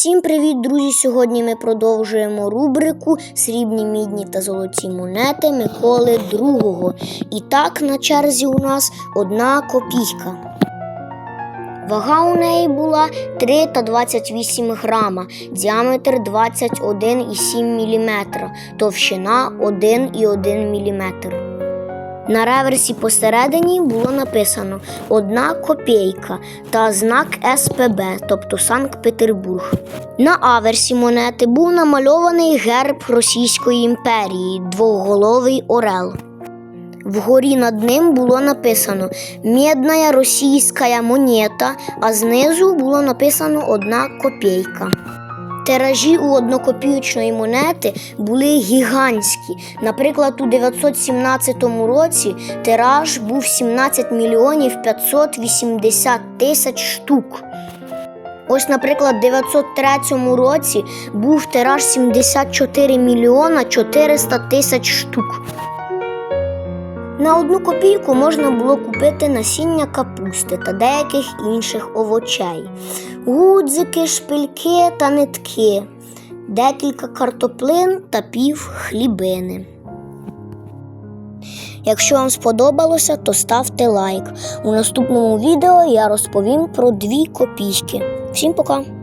Всім привіт, друзі! Сьогодні ми продовжуємо рубрику Срібні, мідні та золоті монети Миколи II. І так на черзі у нас одна копійка. Вага у неї була 3 та 28 грама, діаметр 21,7 мм, товщина 1,1 мм. На реверсі посередині було написано одна копійка та знак СПБ, тобто Санкт-Петербург. На аверсі монети був намальований герб Російської імперії, двоголовий орел. Вгорі над ним було написано «Медная російська монета, а знизу було написано одна копійка. Тиражі у однокопійчної монети були гігантські. Наприклад, у 917 році тираж був 17 мільйонів 580 тисяч штук. Ось, наприклад, у 903 році був тираж 74 мільйона 400 тисяч штук. На одну копійку можна було купити насіння капусти та деяких інших овочей, гудзики, шпильки та нитки, декілька картоплин та пів хлібини. Якщо вам сподобалося, то ставте лайк. У наступному відео я розповім про дві копійки. Всім пока!